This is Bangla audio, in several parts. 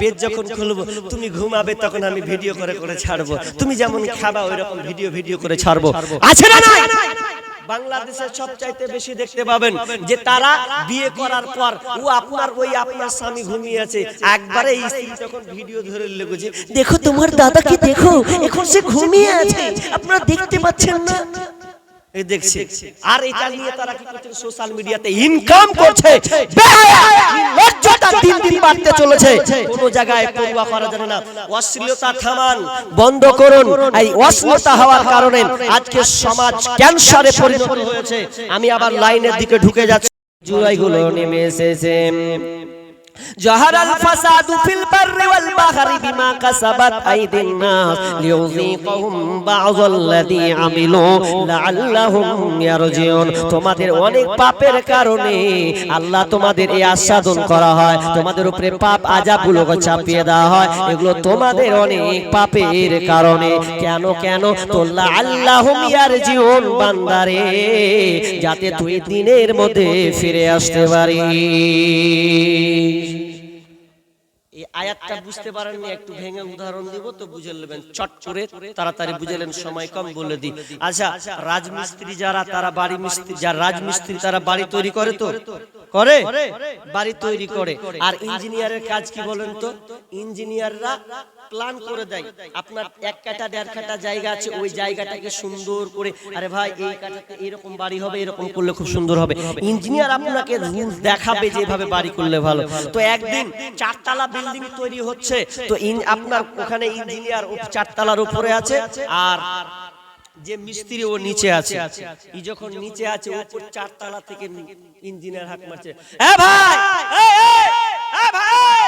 পেজ যখন খুলবো তুমি ঘুমাবে তখন আমি ভিডিও করে করে ছাড়বো। তুমি যেমন খাবা ওই রকম ভিডিও ভিডিও করে ছাড়বো। আছে না নাই? বাংলাদেশের সবচাইতে বেশি দেখতে পাবেন যে তারা বিয়ে করার পর ও আপনার ওই আপনার স্বামী ঘুমিয়ে আছে। একবারে এই স্ত্রী যখন ভিডিও ধরে লেগেছে দেখো তোমার দাদাকে দেখো এখন সে ঘুমিয়ে আছে। আপনারা দেখতে পাচ্ছেন না। দেখছে। আর নিয়ে তারা কি করছে? সোশ্যাল মিডিয়াতে ইনকাম করছে। লজ্জাটা দিন দিন বাড়তে চলেছে। কোন জায়গায় পড়ুয়া করা না। অশ্লীলতা থামান বন্ধ করুন। এই অশ্লীলতা হওয়ার কারণে আজকে সমাজ ক্যান্সারে পরিণত হয়েছে। আমি আবার লাইনের দিকে ঢুকে যাচ্ছি। নেমে এসেছে। জহর ফাসাদু ফিল বাররি ওয়াল বাহরি বিমা আইদিন নাস আমিলু লাআল্লাহুম ইয়ারজিউন তোমাদের অনেক পাপের কারণে আল্লাহ তোমাদের এই করা হয়। তোমাদের উপরে পাপ আযাবগুলো চাপিয়ে দেওয়া হয়। এগুলো তোমাদের অনেক পাপের কারণে। কেন কেন? তো লাআল্লাহুম ইয়ারজিউন বান্দারে, যাতে তুই দিনের মধ্যে ফিরে আসতে পারিস। আয়াতটা বুঝতে পারেননি একটু ভেঙে উদাহরণ দিব তো বুঝে নেবেন চট করে তাড়াতাড়ি বুঝেলেন সময় কম বলে দিই। আচ্ছা রাজমিস্ত্রি যারা তারা বাড়ি মিস্ত্রি যারা রাজমিস্ত্রি তারা বাড়ি তৈরি করে তো? করে বাড়ি তৈরি করে। আর ইঞ্জিনিয়ারের কাজ কি বলেন তো? ইঞ্জিনিয়াররা প্ল্যান করে দেয়। আপনার এক কাটা দেড় কাটা জায়গা আছে ওই জায়গাটাকে সুন্দর করে আরে ভাই এই কাটাতে এরকম বাড়ি হবে এরকম করলে খুব সুন্দর হবে। ইঞ্জিনিয়ার আপনাকে রুলস দেখাবে যেভাবে বাড়ি করলে ভালো। তো একদিন চারতলা বিল্ডিং তৈরি হচ্ছে তো আপনার ওখানে ইঞ্জিনিয়ার চারতলার উপরে আছে আর যে মিস্ত্রি ও নিচে আছে। ই যখন নিচে আছে উপর চারতলা থেকে ইঞ্জিনিয়ার হাক মারছে। এ ভাই! এ ভাই!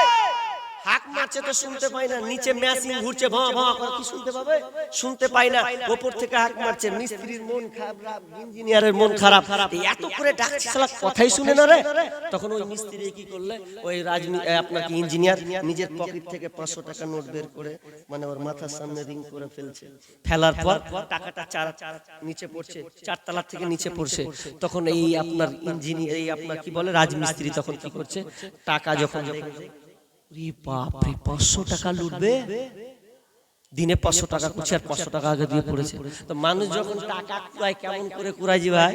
ইঞ্জিনিয়ার? নিজের পকেট থেকে পাঁচশো টাকা নোট বের করে মানে ওর মাথার সামনে রিং করে ফেলছে। ফেলার পর টাকাটা চার, নিচে পড়ছে চার চারতলা থেকে নিচে পড়ছে। তখন এই আপনার ইঞ্জিনিয়ার, এই আপনার কি বলে, রাজমিস্ত্রি তখন কি করছে? টাকা যখন দিনে পাঁচশো টাকা করছে আর পাঁচশো টাকা আগে দিয়ে পড়েছে। তো মানুষ যখন টাকা কুড়ায়, কেমন করে কুড়ায় জি ভাই?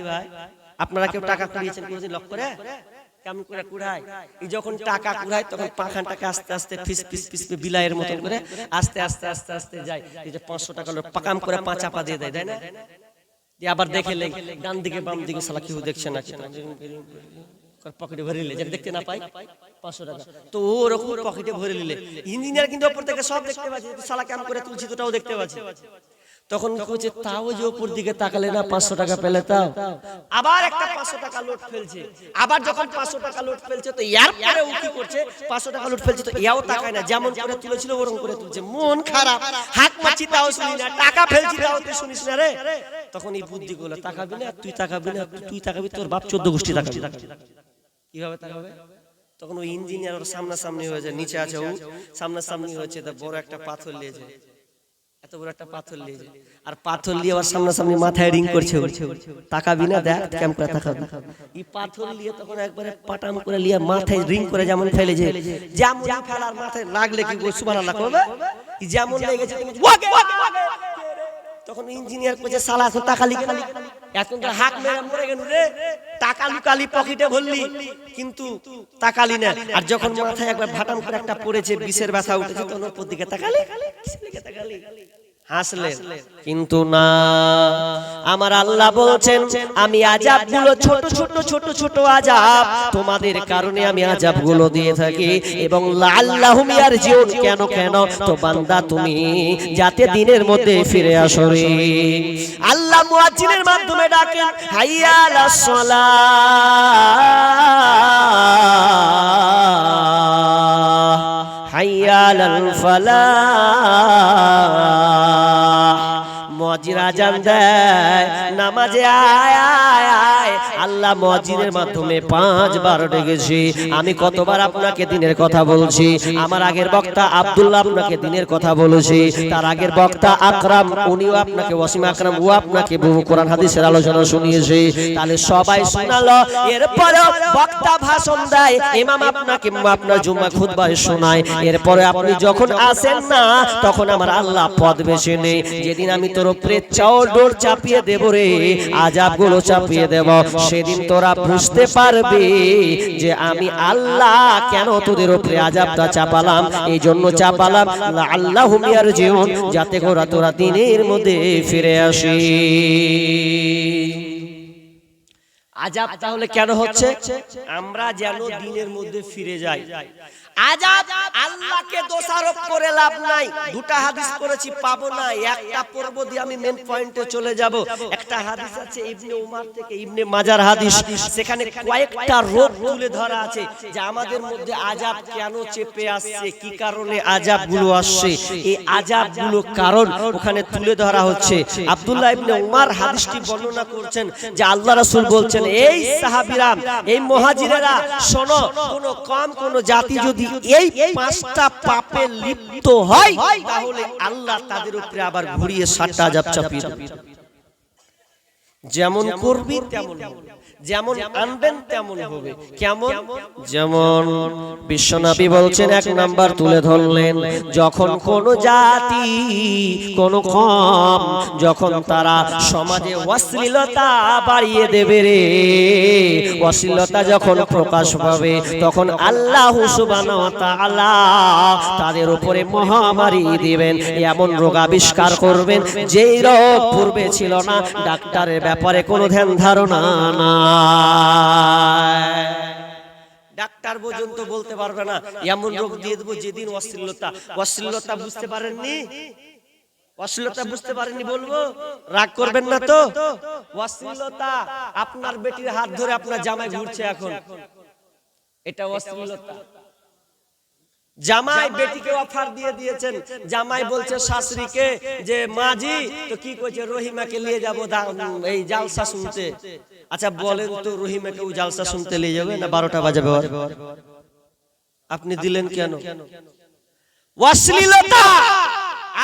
আপনারা কেউ টাকা কুড়িয়েছেন কোনোদিন লক্ষ্য করে? কেমন করে কুড়ায়? এই যখন টাকা কুড়ায়, তখন পাখানটাকে আস্তে আস্তে ফিস ফিস ফিস বিলাইয়ের মতন করে আস্তে আস্তে আস্তে আস্তে যায়। এই যে পাঁচশো টাকা লোক পাকাম করে পাঁচ চাপা দিয়ে দেয়, তাই না? আবার দেখে লে ডান দিকে বাম দিকে সালা কেউ দেখছে না। পকেটে ভরে নিলে যেটা দেখতে না পাই পাঁচশো টাকা। তো ওরকম পকেটে ভরে নিলে। ইঞ্জিনিয়ার কিন্তু ওপর থেকে সব দেখতে পাচ্ছে সালা কেমন করে তুলছি তোটাও দেখতে পাচ্ছে। তখন বলছে তাও যে ওপর দিকে তাকালে না পাঁচশো টাকা পেলে তাও। আবার একটা পাঁচশো টাকা লোট ফেলছে। আবার যখন পাঁচশো টাকা লোট ফেলছে তো ইয়ার পরে ও কি করছে? পাঁচশো টাকা লোট ফেলছে তো ইয়াও তাকায় না। যেমন করে তুলেছিল ওরকম করে তুলছে। মন খারাপ। হাত মারছি তাও শুনি না টাকা ফেলছি তাও তুই শুনিস না রে। তখন এই বুদ্ধি গুলো তাকাবি না তুই তাকাবি না তুই তাকাবি তোর বাপ চোদ্দ গোষ্ঠী তাকাবি। কীভাবে তাকাবে তখন ওই ইঞ্জিনিয়ার ওর সামনাসামনি হয়েছে নিচে আছে ও সামনাসামনি হয়েছে তা বড় একটা পাথর লিয়েছে এত বড় একটা পাথর লিয়েছে আর পাথর লিয়ে ওর সামনাসামনি মাথায় রিং করছে। তাকাবি না দেখ কেমন করে তাকাবি। এই পাথর লিয়ে তখন একবারে পাটাম করে লিয়ে মাথায় রিং করে যেমন ফেলেছে যেমন ফেলার মাথায় লাগলে কি সুবহানাল্লাহ করবে? যেমন লেগেছে তুমি ওয়াকে, ওয়াকে। তখন ইঞ্জিনিয়ার কইছে সালা এখন তাকালি এখন তো হাক মেরে মরে গেল রে। টাকা লুকালি পকেটে ভরলি, কিন্তু তাকালি না। আর যখন মাথায় একবার ভাটাম করে একটা পড়েছে, বিষের ব্যথা উঠেছে, তখন ওপর দিকে তাকালি তাকালি। হাসলেন। কিন্তু না আমার আল্লাহ বলছেন আমি আজাবগুলো ছোট ছোট ছোট ছোট আজাব তোমাদের কারণে আমি আজাবগুলো দিয়ে থাকি এবং আল্লাহুম ইয়ার জীবন কেন কেন? তো বান্দা তুমি যাতে দিনের মধ্যে ফিরে আসো রে। আল্লাহ মুয়াজ্জিনের মাধ্যমে ডাকেন হাইয়া সালাহ হাইয়া আলাল ফালাহ মজির আজান দেয় নামাজে আয় আয় আয়। আল্লাহ মজিদের মাধ্যমে পাঁচবার ডেকেছি। আমি কতবার আপনাকে দিনের কথা বলছি? আমার আগের বক্তা আব্দুল্লাহ আপনাকে দিনের কথা বলেছি। তার আগের বক্তা আকরাম, উনিও আপনাকে, ওয়াসিম আকরাম, ও আপনাকে বহু কোরআন হাদিসের আলোচনা শুনিয়েছে। তাহলে সবাই শোনালো। এরপরে বক্তা ভাষণ দেয়। ইমাম আপনাকে আপনার জুম্মা খুতবায় শোনায়। এরপরে আপনি যখন আসেন না, তখন আমার আল্লাহ পদ বেছে নেই যেদিন আমি তোর চাউডোর চাপিয়ে দেব রে, আজাবগুলো চাপিয়ে দেব। সেদিন তোরা বুঝতে পারবি যে আমি আল্লাহ কেন তোদের উপরে আজাবটা চাপালাম। এই জন্য চাপালাম। আল্লাহ হুমিয়ার জীবন যাতে করে তোরা দিনের মধ্যে ফিরে আসি আজাব তাহলে কেন হচ্ছে? আমরা যেন দিনের মধ্যে ফিরে যাই। আজাব আল্লাহকে দোষারোপ করে লাভ নাই। দুটা হাদিস করেছি পাবো না। একটা পর্ব দিয়ে আমি মেন পয়েন্টে চলে যাব। একটা হাদিস আছে ইবনে উমার থেকে ইবনে মাজার হাদিস। সেখানে কয়েকটা রোগ তুলে ধরা আছে যে আমাদের মধ্যে আজাব কেন চেপে আসছে? কি কারণে আজাবগুলো আসছে? এই আজাবগুলো কারণ ওখানে তুলে ধরা হচ্ছে। আব্দুল্লাহ ইবনে উমার হাদিসটি বর্ণনা করছেন যে আল্লাহ রাসূল বলছেন এই সাহাবিরাম এই মহাজিরেরা শোনো কোন কম কোন জাতি যদি এই পাঁচটা পাপে লিপ্ত হয় তাহলে আল্লাহ তাদের উপরে আবার ঘুরিয়ে সাতটা আজাব চাপিয়ে যেমন করবি তেমন হবে। যেমন আনবেন তেমন হবে। কেমন? যেমন বিশ্বনবী বলছেন এক নাম্বার তুলে ধরলেন। যখন কোন জাতি কোন কম যখন তারা সমাজে অশ্লীলতা বাড়িয়ে দেবে রে অশ্লীলতা যখন প্রকাশ পাবে তখন আল্লাহ তাআলা তাদের উপরে মহামারী দিবেন। এমন রোগ আবিষ্কার করবেন যেই রোগ পূর্বে ছিল না। ডাক্তারের ব্যাপারে কোনো ধ্যান ধারণা না ডাক্তার পর্যন্ত বলতে পারবে না, এমন রোগ দিয়ে দেবো যেদিন অশ্লীলতা অশ্লীলতা বুঝতে পারেননি? অশ্লীলতা বুঝতে পারেননি বলব? রাগ করবেন না তো? অশ্লীলতা, আপনার বেটির হাত ধরে আপনার জামাই ঘুরছে এখন। এটা অশ্লীলতা। জামাই বেটিকে অফার দিয়ে দিয়েছেন। জামাই বলছে শাশুড়িকে যে মাঝি তো কি কইছে রহিমাকে নিয়ে যাব এই জালসা শুনতে। আচ্ছা বলেন তো রহিমাকে ওই জালসা শুনতে নিয়ে যাবে না বারোটা বাজাবে আপনি দিলেন কেন? অশ্লীলতা!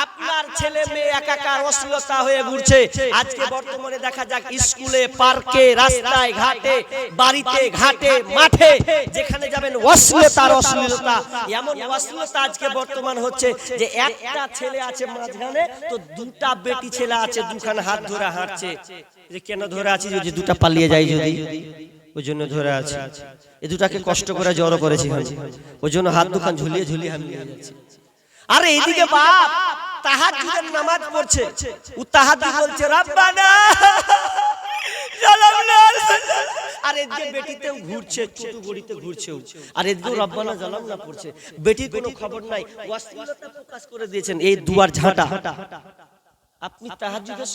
আপনার ছেলে মেয়ে একাকার অশ্লীলতা হয়ে ঘুরছে। আজকে বর্তমানে দেখা যাক স্কুলে, পার্কে, রাস্তায়, ঘাটে, বাড়িতে, ঘাটে, মাঠে, যেখানে যাবেন অশ্লীলতার অশ্লীলতা। এমন অশ্লীলতা আজকে বর্তমান হচ্ছে যে একটা ছেলে আছে মাঝখানে, তো দুটা বেটি ছেলে আছে, দুখান হাত ধরে হাঁটছে। যে কেন ধরে আছে? যে দুটা পালিয়ে যায় যদি। ওই জন্য ধরে আছে। এ দুটাকে কষ্ট করে জড়ো করেছি ওই জন্য হাত দুখান ঝুলিয়ে ঝুলিয়ে আমি নিয়ে যাচ্ছি। আরে এদিকে বাপ তাহাজ্জুদের নামাজ পড়ছে। ও তাহাজ্জুদ বলছে রব্বানা! জালামনা আর এদিকে বেটিতেও ঘুরছে ছোট গড়িতে ঘুরছেও আর এদিকেও রব্বানা জালামনা পড়ছে। বেটির কোনো খবর নাই। অশ্লীলতা প্রকাশ করে দিয়েছেন। এই দুয়ার ঝাঁটা। আপনি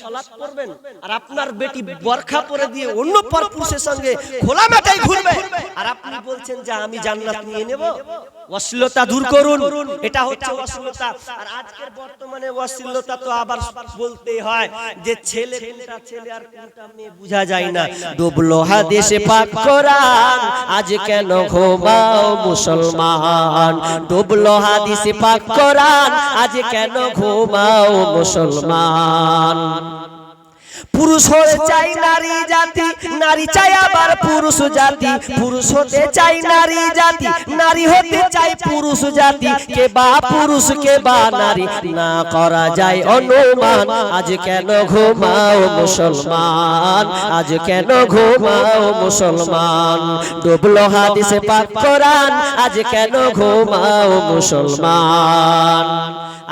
সালাত করবেন আর আপনার বেটি বরখা পরে দিয়ে অন্য পরপুরুষের সঙ্গে খোলা মাথায় ঘুরবে। আর আপনি বলছেন যে আমি জান্নাত নিয়ে নেব। অশ্লীলতা দূর করুন। এটা হচ্ছে অশ্লীলতা আর আজকের বর্তমানে অশ্লীলতা তো আবার বলতেই হয় যে ছেলে কোনটা ছেলে আর কোনটা মেয়ে বোঝা যায় না। ডুবলো হাদিসে পাক কোরআন আজ কেন ঘুমাও মুসলমান? ডুবলো হাদিসে পাক কোরআন আজ কেন ঘুমাও মুসলমান? পুরুষ হতে চাই নারী জাতি নারী চাই আবার পুরুষ জাতি পুরুষ হতে চাই নারী জাতি নারী হতে চাই পুরুষ জাতি কে বা পুরুষ কে বা নারী না করা যায় অনুমান। আজ কেন ঘুমাও মুসলমান? আজ কেন ঘুমাও মুসলমান? ডুবলো হাদিসে পাক কোরআন। আজ কেন ঘুমাও মুসলমান?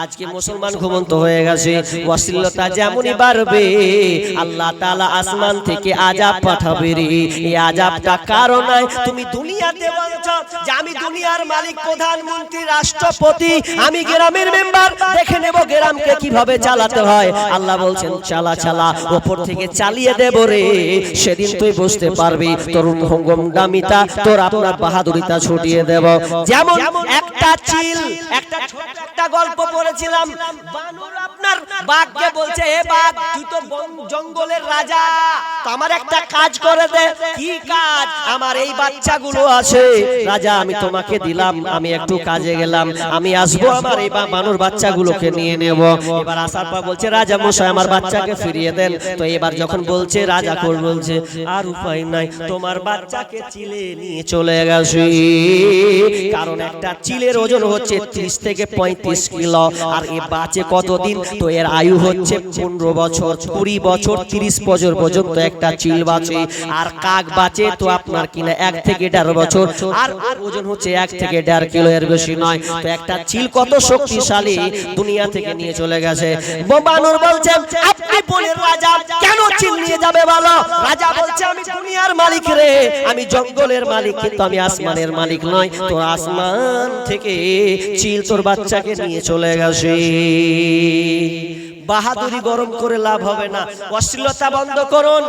আজকে মুসলমান ঘুমন্ত হয়ে গেছে। অশ্লীলতা যেমনই বাড়বে আল্লাহ তাআলা আসমান থেকে আজাব পাঠাবে রে। এই আজাবটা কারণ তুমি দুনিয়াতে বলছো যে আমি দুনিয়ার মালিক প্রধানমন্ত্রী রাষ্ট্রপতি। আমি গ্রামের মেম্বার দেখে নেব গ্রামকে কীভাবে চালাতে হয়। আল্লাহ বলছেন চালা চালা ওপর থেকে চালিয়ে দেব রে। সেদিন তুই বুঝতে পারবি তোর ভঙ্গম দামিতা তোর আপনার বাহাদুরিতা ছুটিয়ে দেব। যেমন একটা চিল একটা একটা ছোট একটা গল্প পড়েছিলাম বানর আপনার বাঘকে বলছে এ বাঘ তো জঙ্গলের রাজা। তো আমার একটা কাজ করে দে। কি কাজ? আমার এই বাচ্চাগুলো আছে। রাজা আমি তোমাকে দিলাম। আমি একটু কাজে গেলাম। আমি আসব আমার এই বানর বাচ্চাগুলোকে নিয়ে নেব। এবার আসার পর বলছে রাজা মশাই আমার বাচ্চাকে ফিরিয়ে দেন। তো এবার যখন বলছে রাজা কোর বলছে আর উপায় নাই। তোমার বাচ্চাকে চিলে নিয়ে চলে গেছে কারণ একটা চিলের ওজন হচ্ছে ত্রিশ থেকে পঁয়ত্রিশ কিলো আর এ বাঁচে কতদিন তো এর আয়ু হচ্ছে পনেরো বছর কুড়ি বছর তিরিশ বছর পর্যন্ত একটা চিল বাঁচে। আর কাক বাঁচে তো আপনার কিনা এক থেকে দেড় বছর। আর ওজন হচ্ছে এক থেকে দেড় কিলো এর বেশি নয়। তো একটা চিল কত শক্তিশালী দুনিয়া থেকে নিয়ে চলে গেছে। বানর বলছেন আপনি বনের রাজা কেন চিল নিয়ে যাবে বলো? রাজা বলছে আমি দুনিয়ার মালিক রে আমি জঙ্গলের মালিক কিন্তু আমি আসমানের মালিক নয়। তো আসমান থেকে চিল তোর বাচ্চাকে নিয়ে চলে গেছে বাহাদুরি গরম করে লাভ হবে না। অশ্লীলতা বন্ধ করুন।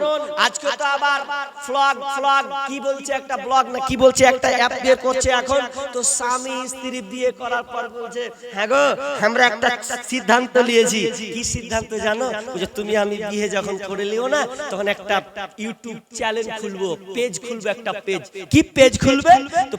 আজকে তো আবার ফ্লগ ফ্লগ কি বলছে একটা ব্লগ না কি বলছে একটা অ্যাপ বের করছে এখন। তো স্বামী স্ত্রী বিয়ে করার পর বলছে হ্যাঁ গো, আমরা একটা সিদ্ধান্ত নিয়েছি। কি সিদ্ধান্ত জানো? বলছে, তুমি আমি বিয়ে যখন করে লিও না, তখন একটা ইউটিউব চ্যানেল খুলবো পেজ খুলবো একটা পেজ কি পেজ খুলবে? তো